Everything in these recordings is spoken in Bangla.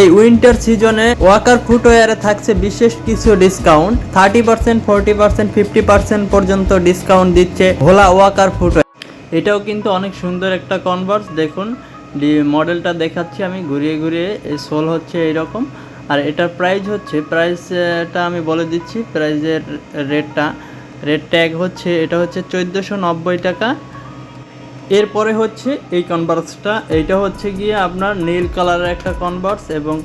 এই উইন্টার সিজনে ওয়াকার ফুটওয়্যারে থাকছে বিশেষ কিছু discount thirty percent forty percent fifty percent পর্যন্ত ডিসকাউন্ট দিচ্ছে ভোলা ওয়াকার ফুটওয়্যার এটাও কিন্তু অনেক সুন্দর একটা কনভার্স দেখুন মডেলটা দেখাচ্ছি আমি, ঘুরিয়ে ঘুরিয়ে সোল হচ্ছে এইরকম। আর এটার প্রাইস হচ্ছে প্রাইসটা আমি বলে দিচ্ছি প্রাইসের রেটটা রেট ট্যাগ হচ্ছে, এটা হচ্ছে চোদ্দোশো নব্বই টাকা। এরপরে হচ্ছে এই কনভার্সটা এইটা হচ্ছে গিয়ে আপনার নীল কালারের একটা কনভার্স এবং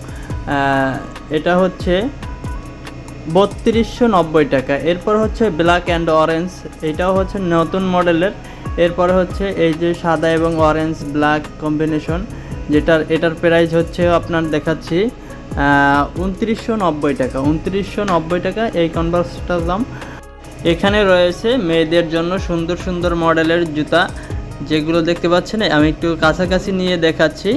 এটা হচ্ছে বত্রিশশো নব্বই টাকা। এরপর হচ্ছে ব্ল্যাক অ্যান্ড অরেঞ্জ এটাও হচ্ছে নতুন মডেলের। এরপরে হচ্ছে এই যে সাদা এবং অরেঞ্জ ব্ল্যাক কম্বিনেশন যেটার, এটার প্রাইস হচ্ছে আপনার দেখাচ্ছি উনত্রিশশো নব্বই টাকা। উনত্রিশশো নব্বই টাকা এই কনভার্সটার দাম। এখানে রয়েছে মেয়েদের জন্য সুন্দর সুন্দর মডেলের জুতা। যেগুলো দেখতে পাচ্ছেন, আমি একটু কাছাকাছি নিয়ে দেখাচ্ছি।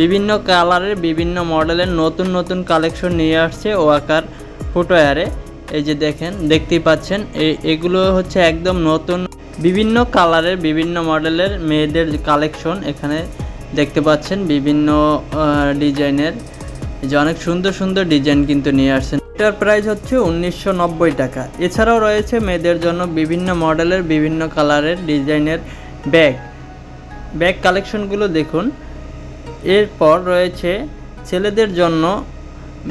বিভিন্ন কালারের, বিভিন্ন মডেলের নতুন নতুন কালেকশন নিয়ে আসছে ওয়াকার ফুটওয়্যারে। এই যে দেখেন, দেখতেই পাচ্ছেন এগুলো হচ্ছে একদম নতুন, বিভিন্ন কালারের, বিভিন্ন মডেলের মেয়েদের কালেকশন এখানে দেখতে পাচ্ছেন, বিভিন্ন ডিজাইনের। যে অনেক সুন্দর সুন্দর ডিজাইন কিন্তু নিয়ে আসছেন। এটার প্রাইস হচ্ছে উনিশশো নব্বই টাকা। এছাড়াও রয়েছে মেয়েদের জন্য বিভিন্ন মডেলের, বিভিন্ন কালারের ডিজাইনের ব্যাগ। ব্যাগ কালেকশনগুলো দেখুন। এরপর রয়েছে ছেলেদের জন্য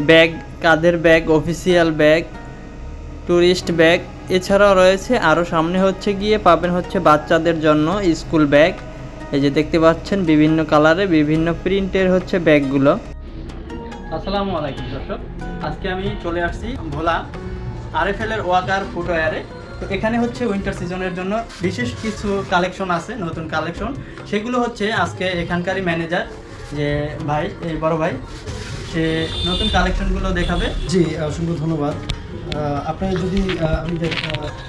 ব্যাগ, কাদের bag, official bag tourist bag. এছাড়াও রয়েছে আরও সামনে হচ্ছে গিয়ে পাবেন হচ্ছে বাচ্চাদের জন্য স্কুল ব্যাগ। এই যে দেখতে পাচ্ছেন বিভিন্ন কালারে বিভিন্ন প্রিন্টের হচ্ছে ব্যাগগুলো। আসসালামু আলাইকুম দর্শক। আজকে আমি চলে আসছি ভোলা আরএফএল এর ওয়াকার ফুটওয়্যারে। তো এখানে হচ্ছে উইন্টার সিজনের জন্য বিশেষ কিছু কালেকশন আছে, নতুন কালেকশন সেগুলো হচ্ছে আজকে এখানকারই ম্যানেজার যে ভাই, এই বড় ভাই, সে নতুন কালেকশনগুলো দেখাবে। জি, অসংখ্য ধন্যবাদ। আপনি যদি আমি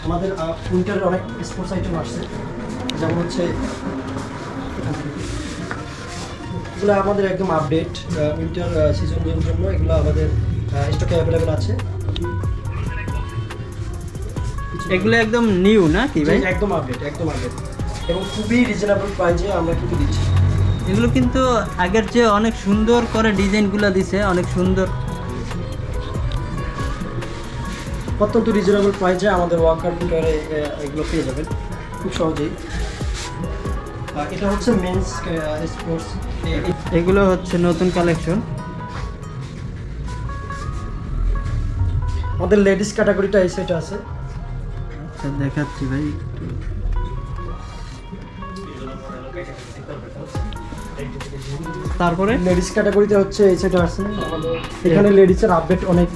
আমাদের উইন্টারের অনেক স্পোর্টস আইটেম আসছে। যেমন হচ্ছে, এগুলো আমাদের একদম আপডেট উইন্টার সিজনের জন্য এগুলো আমাদের স্টকে অ্যাভেলেবেল আছে। এগুলো একদম নিউ না কি ভাই একদম আপডেট একদম আপডেট এবং খুবই রিজনেবল প্রাইজে আমরা কিন্তু দিচ্ছি। এগুলো কিন্তু আগের চেয়ে অনেক সুন্দর করে ডিজাইনগুলো দিছে অনেক সুন্দর। অত্যন্ত রিজনেবল প্রাইজে আমাদের ওয়াকার উইন্টারে এগুলো পেয়ে যাবেন। খুব সহজেই। এটা হচ্ছে মেন্স স্পোর্টস এগুলো হচ্ছে নতুন কালেকশন আমাদের লেডিস ক্যাটাগরিটা এই সাইডে আছে। আচ্ছা দেখাচ্ছি ভাই একটু। তারপরে? লেডিস ক্যাটাগরিতে হচ্ছে এই সাইডে আছে। এখানে লেডিসের আপডেট অনেক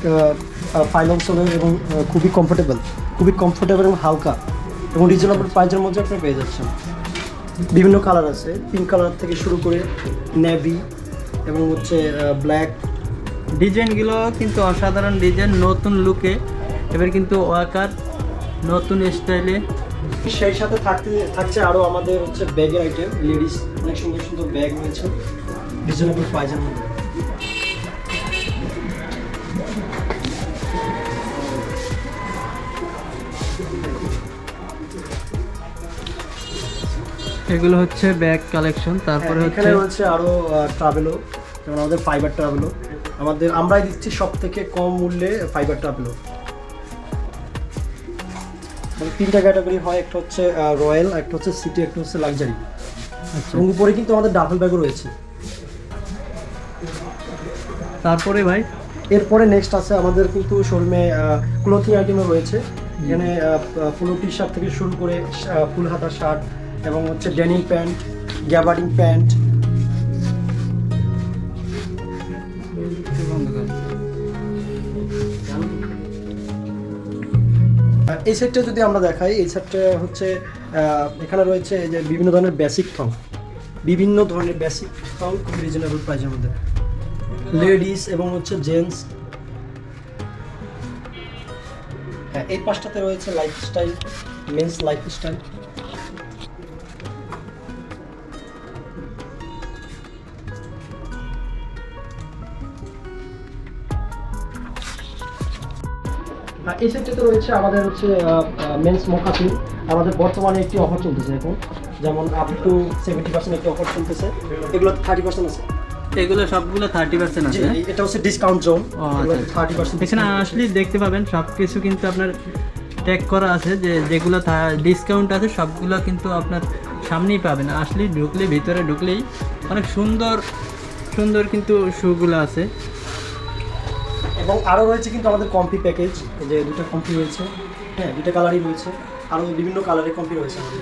এবং খুবই কমফোর্টেবল খুবই কমফোর্টেবল এবং হালকা এবং রিজনেবল প্রাইজের মধ্যে আপনি পেয়ে যাচ্ছেন। বিভিন্ন কালার আছে পিঙ্ক কালার থেকে শুরু করে নেভি এবং হচ্ছে ব্ল্যাক ডিজাইনগুলো কিন্তু অসাধারণ ডিজাইন নতুন লুকে এবার কিন্তু ওয়াকার নতুন স্টাইলে। সেই সাথে থাকতে থাকছে আরও আমাদের হচ্ছে ব্যাগের আইটেম লেডিস অনেক সুন্দর সুন্দর ব্যাগ রয়েছে। রিজনেবল প্রাইজের এগুলো হচ্ছে ব্যাগ কালেকশন তারপরে হচ্ছে এখানে রয়েছে আরও ট্রাভেলও যেমন আমাদের ফাইবার ট্রাভেলও আমাদের আমরাই দিচ্ছি সব থেকে কম মূল্যে ফাইবার ট্রাভেলও মানে তিনটা ক্যাটাগরি হয় একটা হচ্ছে রয়্যাল একটা হচ্ছে সিটি একটা হচ্ছে লাক্সারি আচ্ছা। এবং উপরে কিন্তু আমাদের ডাবল ব্যাগও রয়েছে। তারপরে ভাই? এরপরে নেক্সট আছে আমাদের কিন্তু শোরুমে ক্লোথিং আইটেমও রয়েছে। এখানে পুরো টি শার্ট থেকে শুরু করে ফুল হাতা শার্ট এবং হচ্ছে ডেনিম প্যান্ট গ্যাবার্ডিং প্যান্ট এই সেটটা যদি আমরা দেখাই, এই সেটটা হচ্ছে এখানে রয়েছে যে বিভিন্ন ধরনের বেসিক থং বিভিন্ন ধরনের বেসিক থং খুব রিজনেবল প্রাইসের মধ্যে। লেডিস এবং হচ্ছে জেন্টস হ্যাঁ এই পাশটাতে রয়েছে লাইফস্টাইল মেন্স লাইফস্টাইল এই রয়েছে আমাদের হচ্ছে মেন্স মোকাসিন আমাদের বর্তমানে একটি অফার চলতেছে এখন। যেমন আপ টু সেভেন্টি পার্সেন্ট একটি অফার চলতেছে। এগুলো থার্টি পার্সেন্ট আছে। এগুলো সবগুলো থার্টি পার্সেন্ট আছে এটা হচ্ছে ডিসকাউন্ট জোন। থার্টি পার্সেন্ট এখানে আসলে দেখতে পাবেন সব কিছু কিন্তু আপনার ট্যাগ করা আছে যে যেগুলো ডিসকাউন্ট আছে সবগুলো কিন্তু আপনার সামনেই পাবেন। আসলে ঢুকলে ভিতরে ঢুকলেই অনেক সুন্দর সুন্দর কিন্তু শুগুলো আছে। এবং আরও রয়েছে কিন্তু আমাদের কম্পি প্যাকেজ যে দুটো কম্পি রয়েছে হ্যাঁ দুটো কালারই রয়েছে আরও বিভিন্ন কালারের কম্পি রয়েছে আমাদের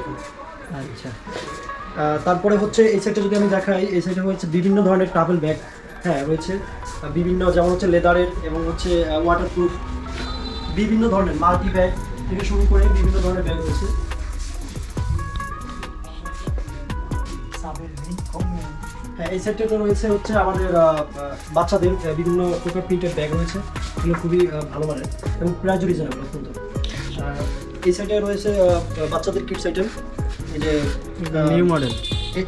আচ্ছা। তারপরে হচ্ছে এই সাইডটা যদি আমি দেখাই এই সাইডে রয়েছে বিভিন্ন ধরনের ট্রাভেল ব্যাগ হ্যাঁ রয়েছে। বিভিন্ন যেমন হচ্ছে লেদারের এবং হচ্ছে ওয়াটারপ্রুফ বিভিন্ন ধরনের মাল্টি ব্যাগ থেকে শুরু করে বিভিন্ন ধরনের ব্যাগ রয়েছে। হ্যাঁ এই সেটটাতে রয়েছে হচ্ছে আমাদের বাচ্চাদের বিভিন্ন প্রকার প্রিন্টেড ব্যাগ রয়েছে। এগুলো খুবই ভালো মানের এবং প্রাইজ রিজনেবল অত্যন্ত। এই সাইডে রয়েছে বাচ্চাদের কিডস আইটেম এই যে নিউ মডেল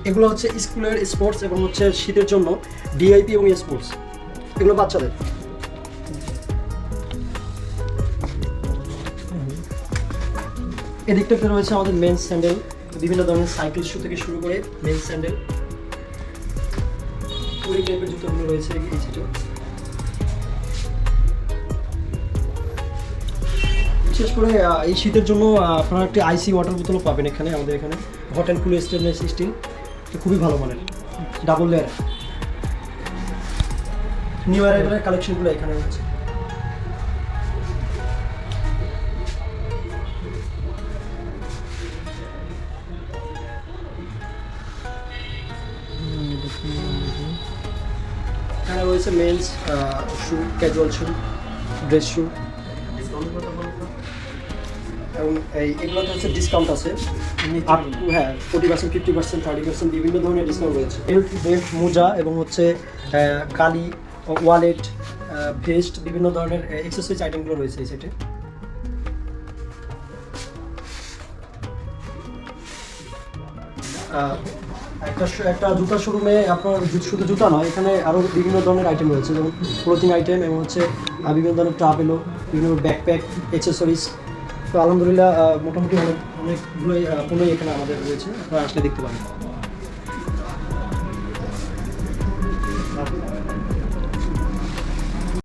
এগুলো হচ্ছে স্কুলের স্পোর্টস এবং হচ্ছে শীতের জন্য ডিআইপি এবং স্পোর্টস এগুলো বাচ্চাদের। এদিকটাতে রয়েছে আমাদের মেন স্যান্ডেল বিভিন্ন ধরনের সাইকেল শু থেকে শুরু করে মেন স্যান্ডেল ওই টাইপের জুতোগুলো রয়েছে, এই সেটা বিশেষ করে এই শীতের জন্য আপনারা একটি আইসি ওয়াটার বোতলও পাবেন এখানে, আমাদের এখানে। Hot and cool stainless steel খুবই ভালো মানের। ডাবল লেয়ার নিউ ইয়ারের কালেকশনগুলো এখানে রয়েছে। রয়েছে men's shoe casual shoe dress shoe এবং এই এগুলোতে হচ্ছে ডিসকাউন্ট আছে। আপ টু হ্যাঁ forty percent fifty percent thirty percent বিভিন্ন ধরনের ডিসকাউন্ট রয়েছে। বেল্ট বেল্ট মোজা এবং হচ্ছে কালি ওয়ালেট ভেস্ট বিভিন্ন ধরনের এক্সারসাইজ আইটেমগুলো রয়েছে এই সেটে একটা একটা জুতার শোরুমে আপনার শুধু জুতা নয়, এখানে আরও বিভিন্ন ধরনের আইটেম রয়েছে, যেমন ক্লোথিং আইটেম এবং হচ্ছে বিভিন্ন ধরনের ট্রাভেলও বিভিন্ন ব্যাকপ্যাক অ্যাক্সেসরিজ তো আলহামদুলিল্লাহ মোটামুটি অনেক অনেকগুলোই পণ্যই এখানে আমাদের রয়েছে, আপনারা আসলে দেখতে পারেন।